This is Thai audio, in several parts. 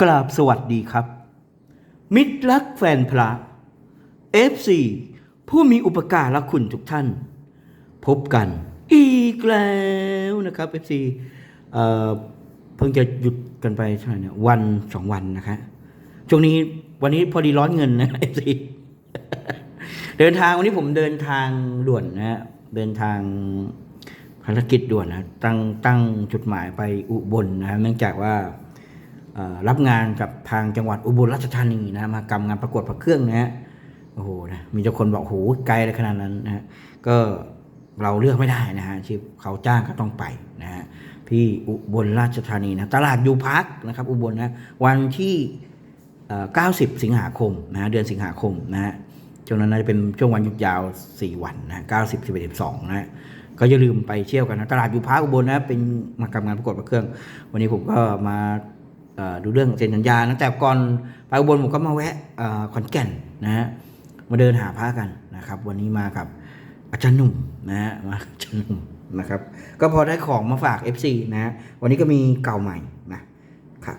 กราบสวัสดีครับ มิตรรักแฟนพระ FC ผู้มีอุปการะคุณทุกท่าน พบกันอีกแล้วนะครับ FC เอเพิ่งจะหยุดกันไปเท่าไหร่เนี่ยวันสองวันนะคะช่วงนี้วันนี้พอดีร้อนเงินนะ FC เดินทางวันนี้ผมเดินทางด่วนนะเดินทางภารกิจด่วนนะตั้งตั้งจุดหมายไปอุบลนะฮะเนื่องจากว่า รับงานกับทางจังหวัดอุบลราชธานีนะมากำงานประกวดพระเครื่องนะฮะโอ้โหนะมีเจ้าคนบอกโอ้โหไกลเลยขนาดนั้นนะฮะก็เราเลือกไม่ได้นะฮะที่เขาจ้างก็ต้องไปนะฮะที่อุบลราชธานีนะตลาดยูพาร์คนะครับอุบลนะวันที่เอ่อ90 สิงหาคมนะฮะเดือนสิงหาคมนะฮะช่วงนั้นน่าจะเป็นช่วงวันหยุดยาว 4 วันนะ90 11 12นะฮะก็อย่าลืมไปเที่ยวกันนะตลาดยูพาร์คอุบลนะเป็นมากำงานประกวดพระเครื่อง วันนี้ผมก็มา ดูเรื่องเซ็นสัญญานะแต่ก่อนไปอุบลผมก็มาแวะเอ่อขอนแก่นนะฮะมาเดินหาพระกันนะครับ วันนี้มากับอาจารย์หนุ่มนะฮะมาอาจารย์หนุ่มนะครับ ก็พอได้ของมาฝาก FC นะฮะวันนี้ก็มีเก่าใหม่นะ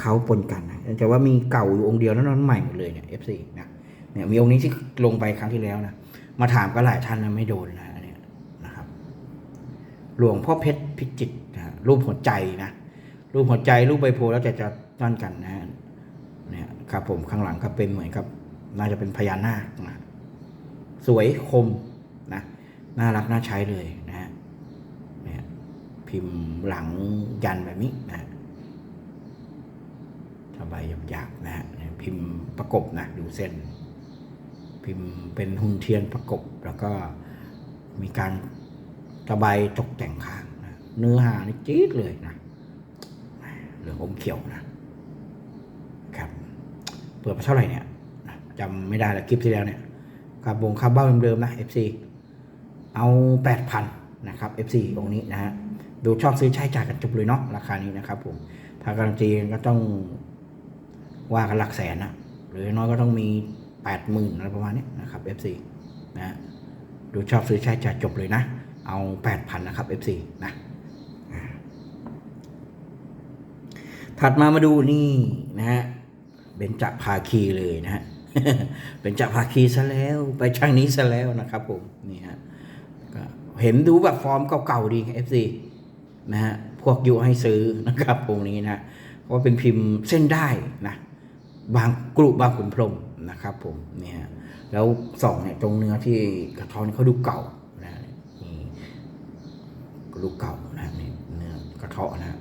เขาปนกันนะแต่ว่ามีเก่าอยู่องค์เดียวแล้วนั้นใหม่หมดเลยเนี่ย FC นะเนี่ยมีองค์นี้ที่ลงไปครั้งที่แล้วนะมาถามก็หลายท่านนะไม่โดนนะเนี่ยนะครับ หลวงพ่อเพชรพิจิตรนะรูปหัวใจนะรูปหัวใจรูปใบโพแล้วจะจะ นั่นกันนะเนี่ยครับผมข้างหลังก็เป็นเหมือนกับน่าจะเป็นพญานาคนะสวยคมนะน่ารักน่าใช้เลยนะฮะเนี่ยพิมพ์หลังยันแบบนี้นะฮะสบายหยาบๆนะฮะพิมพ์ประกบนะดูเส้น พิมพ์เป็นหุ่นเทียนประกบ แล้วก็มีการระบายตกแต่งข้างนะเนื้อหานี่จี๊ดเลยนะเหลืองอมเขียวนะ เปิดมาเท่าไหร่เนี่ยจำไม่ได้แล้วคลิปที่แล้วเนี่ยคาบวงคาเบ้าเดิมๆนะ FC เอาแปดพันนะครับ FC ตรงนี้นะฮะดูชอบซื้อใช้จ่ายกันจบเลยเนาะราคานี้นะครับผมถ้าการันตีก็ต้องว่ากันหลักแสนนะหรือน้อยก็ต้องมีแปดหมื่นอะไรประมาณนี้นะครับ FC นะฮะดูชอบซื้อใช้จ่ายจบเลยนะ เอาแปดพันนะครับ FC นะถัดมามาดูนี่นะฮะ เบญจภาคีเลยนะฮะเบญจภาคีซะแล้วไปช่างนี้ซะแล้วนะครับผมนี่ฮะก็เห็นดูแบบฟอร์มเก่าๆดีเอฟซีนะฮะพวกยุให้ซื้อนะครับตรงนี้นะเพราะว่าเป็นพิมพ์เส้นได้นะบางกรุบางขุนพรมนะครับผมเนี่ยฮะแล้วสองเนี่ยตรงเนื้อที่กระท้อนเขาดูเก่านะนี่ดูเก่านะนี่เนื้อกระเทาะนะ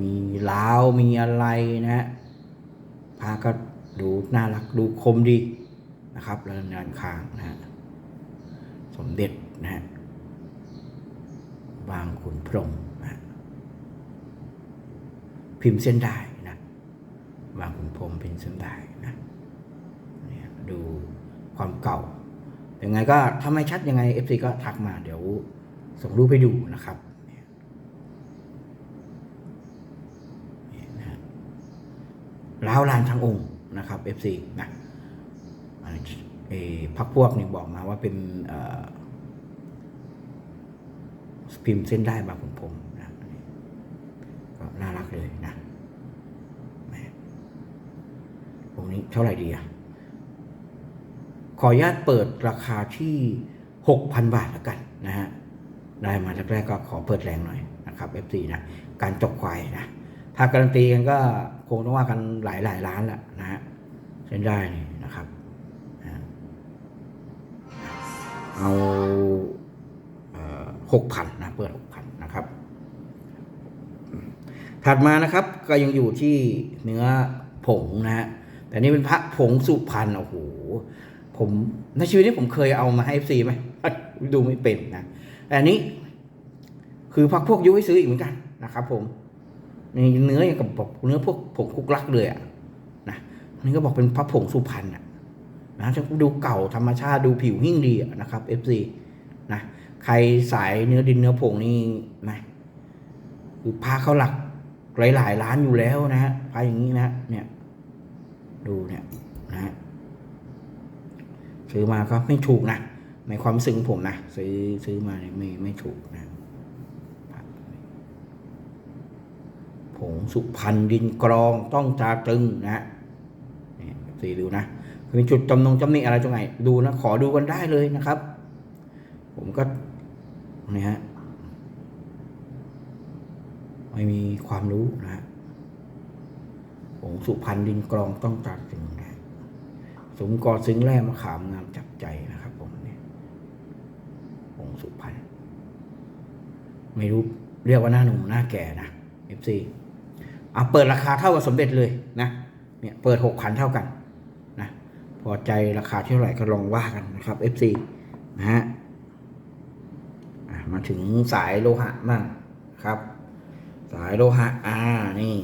มีล้าวมีอะไรนะ ฮะพก็ดูน่ารักดูคมดีนะครับแล้วงานค้างนะฮะสมเด็จนะฮะบางขุนพรมนะพิมพ์เส้นได้นะบางขุนพรมพิมพ์เส้นได้นะเนี่ยดูความเก่ายังไงก็ถ้าไม่ชัดยังไง FC ก็ทักมาเดี๋ยวส่งรูปให้ดูนะครับ ล้าวลานทั้งองค์นะครับ FC นะเออพักพวกนี่บอกมาว่าเป็นพิมพ์เส้นได้บางผมผมนะก็น่ารักเลยนะตรงนี้เท่าไหร่ดีอะ ขออนุญาตเปิดราคาที่ 6,000 บาทแล้วกันนะฮะ ได้มาแรกๆก็ขอเปิดแรงหน่อยนะครับ FC นะ การจกควายนะ ถ้าการันตีกันก็คงต้องว่ากันหลายหลายล้านแหละนะฮะเส้นได้นี่นะครับ เอาหกพันนะเปิดหกพันนะครับ ถัดมานะครับก็ยังอยู่ที่เนื้อผงนะฮะแต่นี่เป็นพระผงสุพรรณโอ้โหผมในชีวิตนี้ผมเคยเอามาให้ FC ไหมดูไม่เป็นนะแต่อันนี้ คือพักพวกยุให้ซื้ออีกเหมือนกันนะครับ ผม เนื้ออย่างกับบอกเนื้อพวกผงคุกลักเลยอะนะอันนี้ก็บอกเป็นพระผงสุพรรณอะนะจะดูเก่าธรรมชาติดูผิวหิ่งดีนะครับ FC นะใครสายเนื้อดินเนื้อผงนี่นะคือพาเขาหลักหลายหลายๆล้านอยู่แล้วนะฮะพาอย่างนี้นะเนี่ย ดูเนี่ยนะฮะซื้อมาก็ไม่ถูกนะในความรู้สึกของผมนะซื้อซื้อมาเนี่ยไม่ไม่ถูกนะ ผงสุพรรณดินกรองต้องตาตึงนะฮะนี่สี่ดูนะมีจุดจำนงจำหนิอะไรตรงไหนดูนะ ขอดูกันได้เลยนะครับ ผมก็นี่ฮะไม่มีความรู้นะฮะผงสุพรรณดินกรองต้องตาตึงนะฮะสมกอซึ้งแร่มะขามงามจับใจนะครับผมเนี่ยผงสุพรรณไม่รู้เรียกว่าหน้าหนุ่มหน้าแก่นะ FC าเปิดราคาเท่ากับสมเด็จเลยนะเนี่ยเปิดหกพันเท่ากันนะพอใจราคาเท่าไหร่ก็ลองว่ากันนะครับ FC นะฮะอะมาถึงสายโลหะบ้างครับ สายโลหะอ่านี่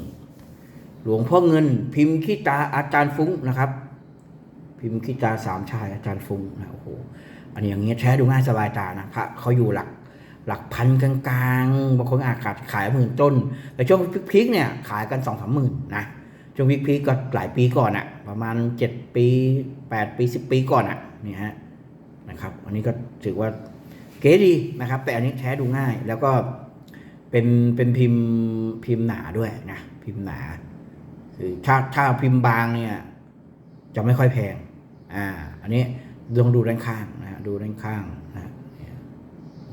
หลวงพ่อเงิน พิมพ์ขี้ตาอาจารย์ฟุ้งนะครับ พิมพ์ขี้ตาสามชายอาจารย์ฟุ้งนะโอ้โหอันนี้อย่างเงี้ยแท้ดูง่ายสบายตานะพระเขาอยู่หลัก หลักพันกลางๆบางคนอาจขายขายหมื่นต้น แต่ช่วงพีคเนี่ยขายกันสองสามหมื่นนะช่วงพีคก็หลายปีก่อนอะประมาณเจ็ดปีแปดปีสิบปีก่อนอะนี่ฮะนะครับ อันนี้ก็ถือว่าเก๋ดีนะครับ แต่อันนี้แท้ดูง่าย แล้วก็เป็นเป็นพิมพ์พิมพ์หนาด้วยนะพิมพ์หนาคือถ้าถ้าพิมพ์บางเนี่ยจะไม่ค่อยแพงอ่าอันนี้ลองดูด้านข้างนะฮะดูด้านข้างนะ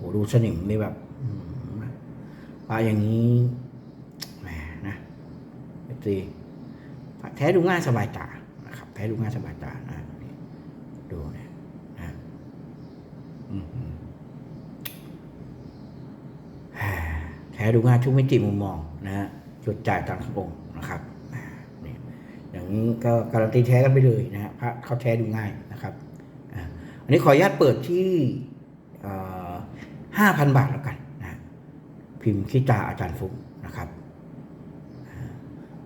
โอ้ดูสนิมนี่แบบอืมปลาอย่างนี้แหมนะเอฟซีแท้ดูง่ายสบายตานะครับ แท้ดูง่ายสบายตานะดูเนี่ยนะแท้ดูง่ายทุกมิติมุมมองนะฮะจุดจ่ายตามสมองค์นะครับอ่านี่อย่างนี้ก็การันตีแท้กันไปเลยนะฮะพระเขาแท้ดูง่ายนะครับอันนี้ขออนุญาตเปิดที่ ห้าพันบาทแล้วกันนะพิมพ์ขี้ตาอาจารย์ฟุกนะครับ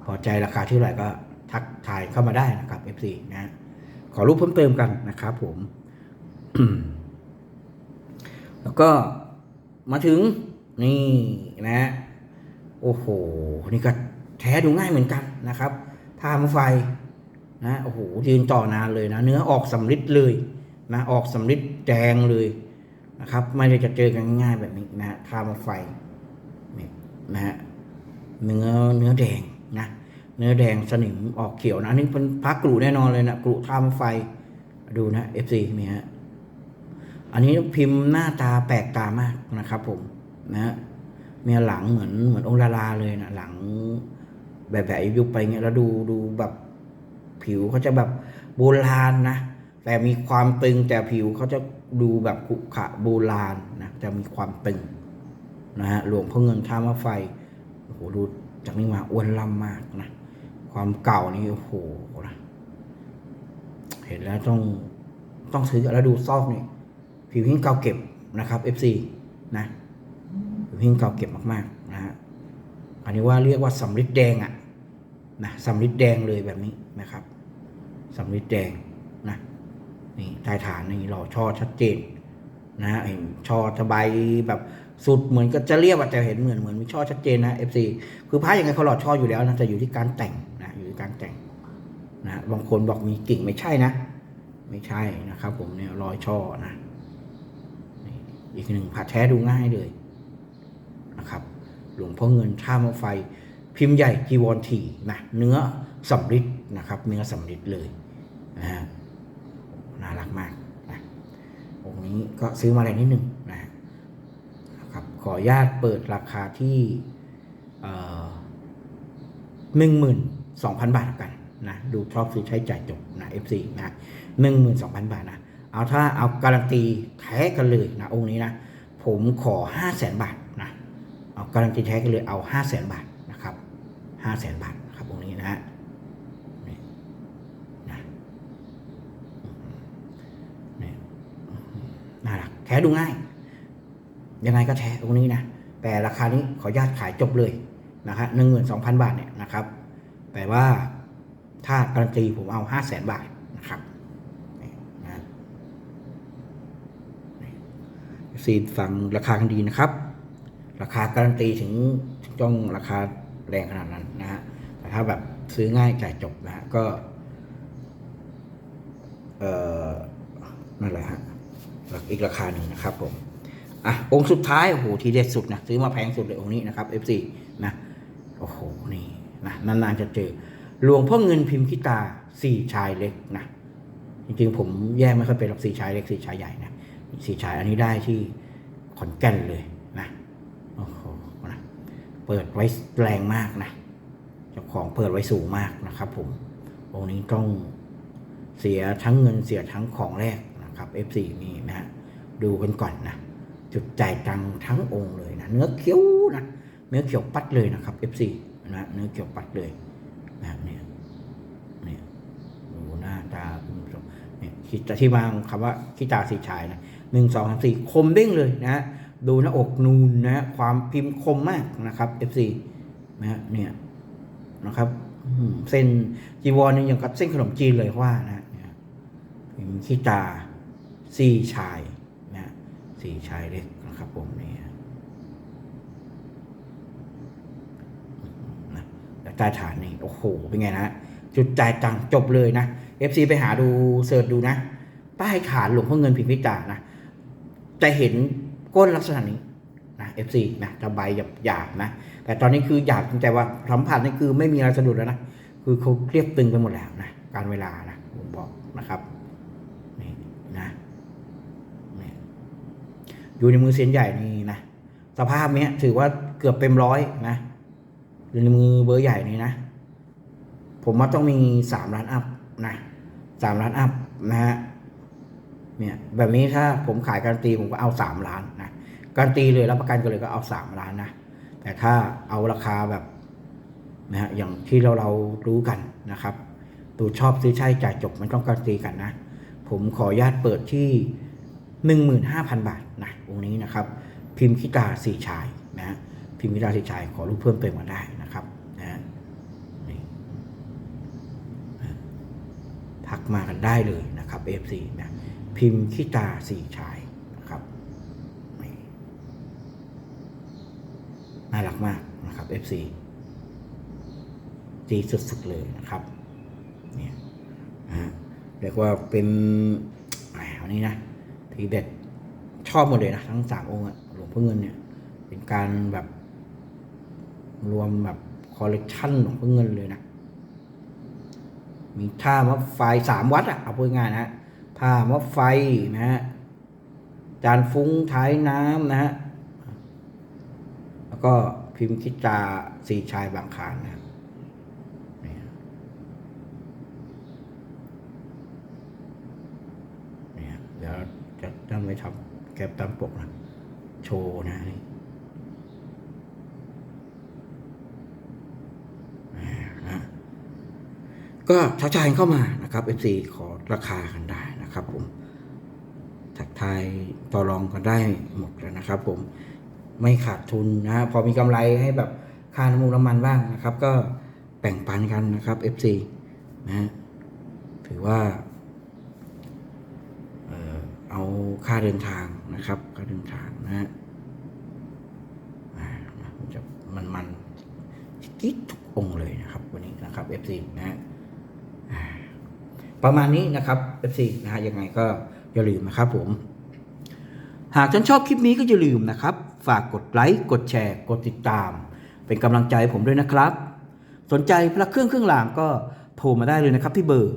พอใจราคาที่เท่าไหร่ก็ทักทายเข้ามาได้นะครับ FC นะขอรูปเพิ่มเติมกันนะครับผมแล้วก็มาถึงนี่นะ โอ้โห นี่ก็แท้ดูง่ายเหมือนกันนะครับท่ามไฟนะโอ้โหยืนต่อนานเลยนะ เนื้อออกสำริดเลยนะออกสำริดแดงเลย นะครับ ไม่ได้จะเจอกันง่ายแบบนี้นะทามไฟนี่นะฮะเนื้อเนื้อแดงนะเนื้อแดงสนิมออกเขียวนะอันนี่เป็นพักกรุแน่นอนเลยนะกรุท่ามไฟดูนะ FC มีฮะอันนี้พิมพ์หน้าตาแปลกตามากนะครับ ผมนะฮะมีหลังเหมือนเหมือนองค์ดาราเลยนะหลังแบบแบบยุบไปเงี้ยแล้วดูดูแบบผิวเขาจะแบบโบราณนะแต่มีความตึงแต่ผิวเขาจะ ดูแบบขุขะโบราณนะจะมีความตึงนะฮะหลวงพ่อเงินท่ามาไฟโอ้โหดูจากนี้มาอ้วนล่ำมากนะความเก่านี่โอ้โหนะเห็นแล้วต้องต้องซื้อแล้วดูซอกนี่ผิวหิ้งเก่าเก็บนะครับ FC นะหิ้งเก่าเก็บมากๆนะฮะอันนี้ว่าเรียกว่าสำริดแดงอะนะสำริดแดงเลยแบบนี้นะครับสำริดแดงนะ นี่ใต้ฐานนี่หล่อช่อชัดเจนนะฮะช่อสบายแบบสุดเหมือนก็จะเรียบอะแต่เห็นเหมือนเหมือนมีช่อชัดเจนนะ FC คือพระยังไงเขาหล่อช่ออยู่แล้วนะแต่อยู่ที่การแต่งนะอยู่ที่การแต่งนะบางคนบอกมีกิ่งไม่ใช่นะ ไม่ใช่นะครับ ผมเนี่ยรอยช่อนะนี่อีกหนึ่งผัดแท้ดูง่ายเลยนะครับ หลวงพ่อเงินท่ามะไฟ พิมพ์ใหญ่จีวรทีนะเนื้อสำริดนะครับ เนื้อสำริดเลยนะฮะ มากนะองค์นี้ก็ซื้อมาแรงนิดนึงนะครับ ขออนุญาตเปิดราคาที่หนึ่งหมื่นสองพันบาทแล้วกันนะดูชอบซื้อใช้จ่ายจบนะ FC นะหนึ่งหมื่นสองพันบาทนะเอาถ้าเอาการันตีแท้กันเลยนะองค์นี้นะผมขอห้าแสนบาทนะเอาการันตีแท้กันเลยเอาห้าแสนบาทนะครับห้าแสนบาทนะครับองค์นี้นะฮะนี่นะนี่น่ารักแท้ดูง่าย ยังไงก็แท้องนี้นะ แต่ราคานี้ขออนุญาตขายจบเลยนะครับหนึ่งหมื่นสองพันบาทเนี่ยนะครับ แต่ว่าถ้าการันตีผมเอาห้าแสนบาทนะครับนี่นะซีฟังราคากันดีนะครับ ราคาการันตีถึงถึงต้องราคาแรงขนาดนั้นนะฮะ แต่ถ้าแบบซื้อง่ายจ่ายจบนะฮะก็ เอ่อนั่นแหละฮะ อีกราคาหนึ่งนะครับผมอะองค์สุดท้ายโอ้โหทีเด็ดสุดนะซื้อมาแพงสุดเลยองค์นี้นะครับ F4 นะโอ้โหนี่นะนานๆจะเจอ หลวงพ่อเงินพิมพ์คิตาสี่ชายเล็กนะจริงๆผมแยกไม่ค่อยเป็นหรอกสี่ชายเล็กสี่ชายใหญ่นะสี่ชายอันนี้ได้ที่ขอนแก่นเลยนะโอ้โหนะเปิดไว้แรงมากนะเจ้าของเปิดไว้สูงมากนะครับ ผมองค์นี้ต้องเสียทั้งเงินเสียทั้งของแรก นะครับ F4 นี่นะฮะดูกันก่อนนะจุดจ่ายตังทั้งองค์เลยนะเนื้อเขียวนะเนื้อเขียวปัดเลยนะครับ F4 นะเนื้อเขียวปัดเลยนะครับเนี่ยเนี่ยดูหน้าตาคุณผู้ชมเนี่ยคิดจะที่มาของคำว่าขี้ตาสีชายนะหนึ่งสองสามสี่คมเด้งเลยนะฮะดูหน้าอกนูนนะฮะความพิมพ์คมมากนะครับ F4 นะฮะเนี่ยนะครับเส้นจีวรนี่ยังกับเส้นขนมจีนเลยว่านะพิมพ์ขี้ตา สี่ชายนะฮะสี่ชายเล็กนะครับผมเนี่ยนะแล้วใต้ฐานนี่โอ้โหเป็นไงนะจุดจ่ายตังจบเลยนะ FC ไปหาดูเสิร์ชดูนะใต้ฐานหลวงพ่อเงินพิมพิจารนะจะเห็นก้นลักษณะนี้นะ FC นะจะใบหยาบหยาบๆนะ แต่ตอนนี้คือหยาบจริงแต่ว่าสัมผัสนี่คือไม่มีอะไรสะดุดแล้วนะ คือเขาเรียบตึงไปหมดแล้วนะ การเวลานะผมบอกนะครับ นี่นะ อยู่ในมือเซียนใหญ่นี่นะสภาพเนี้ยถือว่าเกือบเต็มร้อยนะอยู่ในมือเบอร์ใหญ่นี้นะ ผมว่าต้องมีสามล้านอัพนะสามล้านอัพนะฮะเนี่ยแบบนี้ถ้าผมขายการันตีผมก็เอาสามล้านนะการันตีเลยรับประกันกันเลยก็เอาสามล้านนะแต่ถ้าเอาราคาแบบนะฮะอย่างที่เราเรารู้กันนะครับ ตูชอบซื้อใช่จ่ายจบมันต้องการันตีกันนะ ผมขออนุญาตเปิดที่ หนึ่งหมื่นห้าพันบาทนะองค์นี้นะครับ พิมพ์คิตาสี่ชายนะพิมพ์คิตาสี่ชายขอรูปเพิ่มเติมมาได้นะครับนะนี่ทักมากันได้เลยนะครับ FC นะพิมพ์คิตาสี่ชายนะครับนี่น่ารักมากนะครับ FC ดีสุดๆเลยนะครับเนี่ยนะฮะเรียกว่าเป็นแหมวันนี้นะ ทีเด็ดชอบหมดเลยนะทั้งสามองค์อะหลวงพ่อเงินเนี่ยเป็นการแบบรวมแบบคอลเลกชันหลวงพ่อเงินเลยนะ มีท่ามะไฟสามวัดอะเอาพูดง่ายนะฮะท่ามะไฟนะฮะจานฟุ้งท้ายน้ำนะฮะแล้วก็พิมพ์คิจาสีชายบางคานนะครับเนี่ยเนี่ยเดี๋ยว จะจะไม่ทำแคปตามปกนะโชว์นะนี่อ่านะก็ทักทายเข้ามานะครับ FC ขอราคากันได้นะครับผมทักทายต่อรองกันได้หมดแล้วนะครับ ผมไม่ขาดทุนนะพอมีกำไรให้แบบค่าน้ำมันน้ำมันบ้างนะครับ ก็แบ่งปันกันนะครับ FC นะฮะถือว่า เอาค่าเดินทางนะครับ ค่าเดินทางนะฮะมันจะมันมันกิ๊ดทุกองเลยนะครับ วันนี้นะครับ FC นะฮะประมาณนี้นะครับ FC นะฮะยังไงก็อย่าลืมนะครับผม หากท่านชอบคลิปนี้ก็อย่าลืมนะครับ ฝากกดไลค์กดแชร์กดติดตาม เป็นกำลังใจให้ผมด้วยนะครับ สนใจพระเครื่องเครื่องรางก็โทรมาได้เลยนะครับที่เบอร์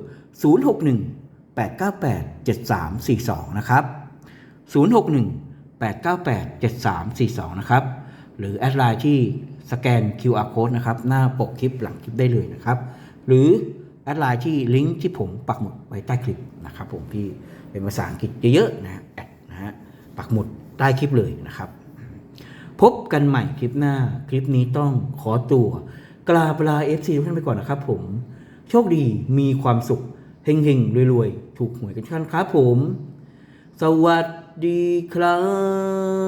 061 898 7342 นะครับ 061 898 7342 นะครับ หรือแอดไลน์ที่สแกน QR code นะครับ หน้าปกคลิปหลังคลิปได้เลยนะครับ หรือแอดไลน์ที่ลิงก์ที่ผมปักหมุดไว้ใต้คลิปนะครับ ผมที่เป็นภาษาอังกฤษเยอะๆนะฮะแอดนะฮะปักหมุดใต้คลิปเลยนะครับ พบกันใหม่คลิปหน้าคลิปนี้ต้องขอตัวกลาบลาเอฟซีทุกท่านไปก่อนนะครับผม โชคดีมีความสุขเฮงๆรวยๆ ถูกหวยกันทุกท่านครับผม สวัสดีครับ